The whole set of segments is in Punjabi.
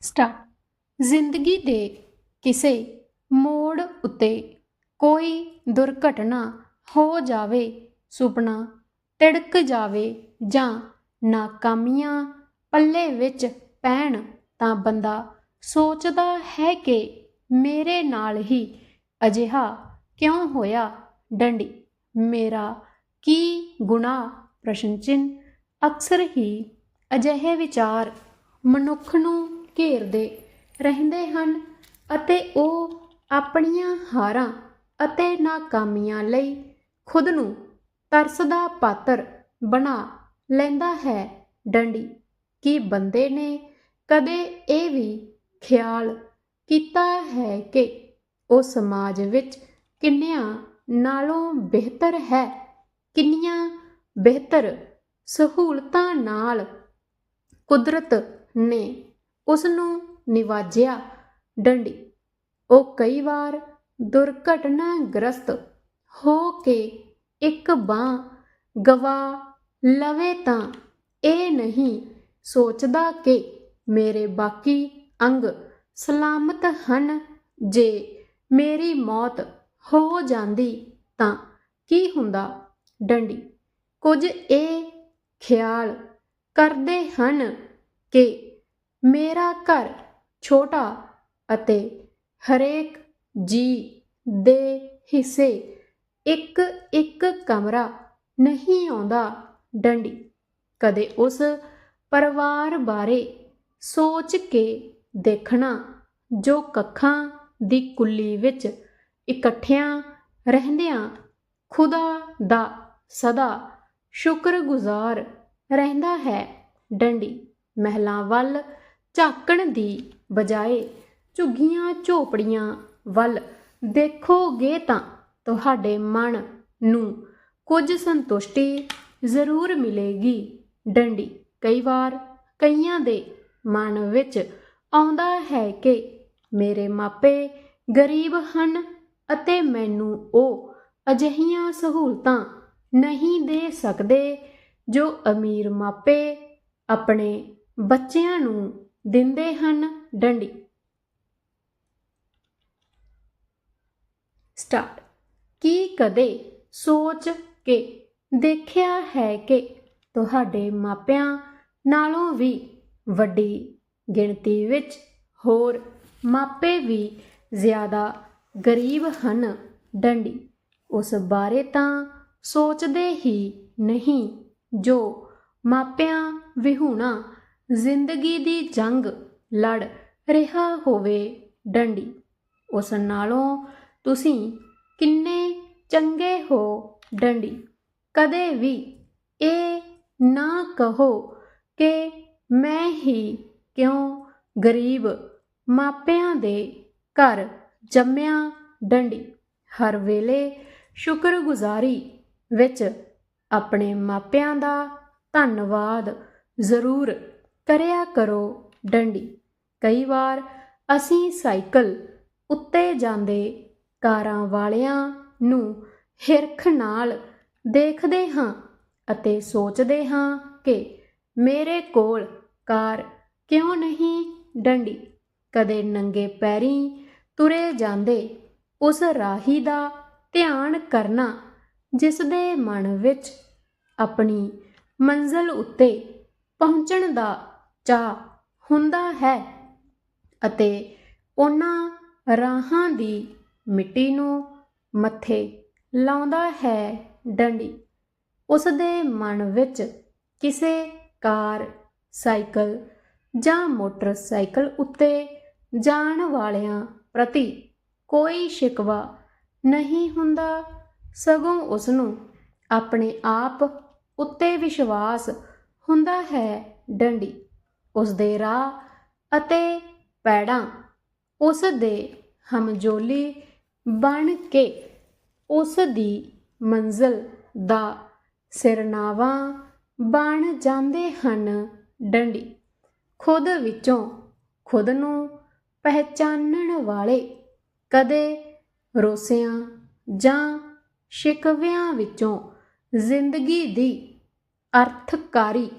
ਸਟਾਰਟ ਜ਼ਿੰਦਗੀ ਦੇ ਕਿਸੇ ਮੋੜ ਉੱਤੇ ਕੋਈ ਦੁਰਘਟਨਾ ਹੋ ਜਾਵੇ, ਸੁਪਨਾ ਤਿੜਕ ਜਾਵੇ ਜਾਂ ਨਾਕਾਮੀਆਂ ਪੱਲੇ ਵਿੱਚ ਪੈਣ, ਤਾਂ ਬੰਦਾ ਸੋਚਦਾ ਹੈ ਕਿ ਮੇਰੇ ਨਾਲ ਹੀ ਅਜਿਹਾ ਕਿਉਂ ਹੋਇਆ? ਡੰਡੀ। ਮੇਰਾ ਕੀ ਗੁਨਾਹ ਪ੍ਰਸ਼ਨ ਚਿੰਨ੍ਹ ਅਕਸਰ ਹੀ ਅਜਿਹੇ ਵਿਚਾਰ ਮਨੁੱਖ ਨੂੰ ਘੇਰਦੇ ਰਹਿੰਦੇ ਹਨ ਅਤੇ ਉਹ ਆਪਣੀਆਂ ਹਾਰਾਂ ਅਤੇ ਨਾਕਾਮੀਆਂ ਲਈ ਖੁਦ ਨੂੰ ਤਰਸ ਦਾ ਪਾਤਰ ਬਣਾ ਲੈਂਦਾ ਹੈ। ਡੰਡੀ, ਕਿ ਬੰਦੇ ਨੇ ਕਦੇ ਇਹ ਵੀ ਖਿਆਲ ਕੀਤਾ ਹੈ ਕਿ ਉਹ ਸਮਾਜ ਵਿੱਚ ਕਿੰਨਿਆਂ ਨਾਲੋਂ ਬਿਹਤਰ ਹੈ? ਕਿੰਨੀਆਂ ਬਿਹਤਰ ਸਹੂਲਤਾਂ ਨਾਲ ਕੁਦਰਤ ਨੇ ਉਸ ਨੂੰ ਨਿਵਾਜਿਆ ਡੰਡੀ। ਉਹ ਕਈ ਵਾਰ ਦੁਰਘਟਨਾਗ੍ਰਸਤ ਹੋ ਕੇ ਇੱਕ ਬਾਹ ਗਵਾ ਲਵੇ ਤਾਂ ਇਹ ਨਹੀਂ ਸੋਚਦਾ ਕਿ ਮੇਰੇ ਬਾਕੀ ਅੰਗ ਸਲਾਮਤ ਹਨ। ਜੇ ਮੇਰੀ ਮੌਤ ਹੋ ਜਾਂਦੀ ਤਾਂ ਕੀ ਹੁੰਦਾ? ਡੰਡੀ ਕੁਝ ਇਹ ਖਿਆਲ ਕਰਦੇ ਹਨ ਕਿ ਮੇਰਾ ਘਰ ਛੋਟਾ ਅਤੇ ਹਰੇਕ ਜੀ ਦੇ ਹਿੱਸੇ ਇੱਕ ਇੱਕ ਕਮਰਾ ਨਹੀਂ ਆਉਂਦਾ ਡੰਡੀ। ਕਦੇ ਉਸ ਪਰਿਵਾਰ ਬਾਰੇ ਸੋਚ ਕੇ ਦੇਖਣਾ ਜੋ ਕੱਖਾਂ ਦੀ ਕੁੱਲੀ ਵਿੱਚ ਇਕੱਠਿਆਂ ਰਹਿੰਦਿਆਂ ਖੁਦਾ ਦਾ ਸਦਾ ਸ਼ੁਕਰਗੁਜ਼ਾਰ ਰਹਿੰਦਾ ਹੈ। ਡੰਡੀ ਮਹਿਲਾਂ ਵੱਲ ਝਾਕਣ ਦੀ ਬਜਾਏ ਝੁੱਗੀਆਂ ਝੋਪੜੀਆਂ ਵੱਲ ਦੇਖੋਗੇ ਤਾਂ ਤੁਹਾਡੇ ਮਨ ਨੂੰ ਕੁਝ ਸੰਤੁਸ਼ਟੀ ਜ਼ਰੂਰ ਮਿਲੇਗੀ। ਡੰਡੀ ਕਈ ਵਾਰ ਕਈਆਂ ਦੇ ਮਨ ਵਿੱਚ ਆਉਂਦਾ ਹੈ ਕਿ ਮੇਰੇ ਮਾਪੇ ਗਰੀਬ ਹਨ ਅਤੇ ਮੈਨੂੰ ਉਹ ਅਜਿਹੀਆਂ ਸਹੂਲਤਾਂ ਨਹੀਂ ਦੇ ਸਕਦੇ ਜੋ ਅਮੀਰ ਮਾਪੇ ਆਪਣੇ ਬੱਚਿਆਂ ਨੂੰ ਦਿੰਦੇ ਹਨ ਡੰਡੀ। ਸਟਾਰਟ ਕੀ ਕਦੇ ਸੋਚ ਕੇ ਦੇਖਿਆ ਹੈ ਕਿ ਤੁਹਾਡੇ ਮਾਪਿਆਂ ਨਾਲੋਂ ਵੀ ਵੱਡੀ ਗਿਣਤੀ ਵਿੱਚ ਹੋਰ ਮਾਪੇ ਵੀ ਜ਼ਿਆਦਾ ਗਰੀਬ ਹਨ ਡੰਡੀ? ਉਸ ਬਾਰੇ ਤਾਂ ਸੋਚਦੇ ਹੀ ਨਹੀਂ ਜੋ ਮਾਪਿਆਂ ਵਿਹੂਣਾ ਜ਼ਿੰਦਗੀ ਦੀ ਜੰਗ ਲੜ ਰਿਹਾ ਹੋਵੇ ਡੰਡੀ। ਉਸ ਨਾਲੋਂ ਤੁਸੀਂ ਕਿੰਨੇ ਚੰਗੇ ਹੋ ਡੰਡੀ। ਕਦੇ ਵੀ ਇਹ ਨਾ ਕਹੋ ਕਿ ਮੈਂ ਹੀ ਕਿਉਂ ਗਰੀਬ ਮਾਪਿਆਂ ਦੇ ਘਰ ਜੰਮਿਆ ਡੰਡੀ। ਹਰ ਵੇਲੇ ਸ਼ੁਕਰਗੁਜ਼ਾਰੀ ਵਿੱਚ ਆਪਣੇ ਮਾਪਿਆਂ ਦਾ ਧੰਨਵਾਦ ਜ਼ਰੂਰ ਕਰਿਆ ਕਰੋ ਡੰਡੀ। ਕਈ ਵਾਰ ਅਸੀਂ ਸਾਈਕਲ ਉੱਤੇ ਜਾਂਦੇ ਕਾਰਾਂ ਵਾਲਿਆਂ ਨੂੰ ਹਿਰਖ ਨਾਲ ਦੇਖਦੇ ਹਾਂ ਅਤੇ ਸੋਚਦੇ ਹਾਂ ਕਿ ਮੇਰੇ ਕੋਲ ਕਾਰ ਕਿਉਂ ਨਹੀਂ ਡੰਡੀ। ਕਦੇ ਨੰਗੇ ਪੈਰੀਂ ਤੁਰੇ ਜਾਂਦੇ, ਉਸ ਰਾਹੀ ਦਾ ਧਿਆਨ ਕਰਨਾ ਜਿਸ ਦੇ ਮਨ ਵਿੱਚ ਆਪਣੀ ਮੰਜ਼ਲ ਉੱਤੇ ਪਹੁੰਚਣ ਦਾ ਚਾਹ ਹੁੰਦਾ ਹੈ ਅਤੇ ਉਹਨਾਂ ਰਾਹਾਂ ਦੀ ਮਿੱਟੀ ਨੂੰ ਮੱਥੇ ਲਾਉਂਦਾ ਹੈ ਡੰਡੀ। ਉਸ ਦੇ ਮਨ ਵਿੱਚ ਕਿਸੇ ਕਾਰ, ਸਾਈਕਲ ਜਾਂ ਮੋਟਰਸਾਈਕਲ ਉੱਤੇ ਜਾਣ ਵਾਲਿਆਂ ਪ੍ਰਤੀ ਕੋਈ ਸ਼ਿਕਵਾ ਨਹੀਂ ਹੁੰਦਾ। ਸਗੋਂ ਉਸ ਨੂੰ ਆਪਣੇ ਆਪ ਉੱਤੇ ਵਿਸ਼ਵਾਸ ਹੁੰਦਾ ਹੈ ਡੰਡੀ। ਉਸ ਦੇ ਰਾਹ ਅਤੇ ਪੈੜਾਂ ਉਸ ਦੇ ਹਮਜੋਲੀ ਬਣ ਕੇ ਉਸ ਦੀ ਮੰਜ਼ਲ ਦਾ ਸਿਰਨਾਵਾ ਬਣ ਜਾਂਦੇ ਹਨ ਡੰਡੀ। ਖੁਦ ਵਿੱਚੋਂ ਖੁਦ ਨੂੰ ਪਹਿਚਾਨਣ ਵਾਲੇ ਕਦੇ ਰੋਸਿਆਂ ਜਾਂ ਸ਼ਿਕਵਿਆਂ ਵਿੱਚੋਂ ਜ਼ਿੰਦਗੀ ਦੀ ਅਰਥਕਾਰੀ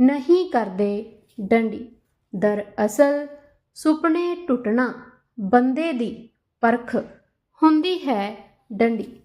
ਨਹੀਂ ਕਰਦੇ ਡੰਡੀ। ਦਰਅਸਲ ਸੁਪਨੇ ਟੁੱਟਣਾ ਬੰਦੇ ਦੀ ਪਰਖ ਹੁੰਦੀ ਹੈ ਡੰਡੀ।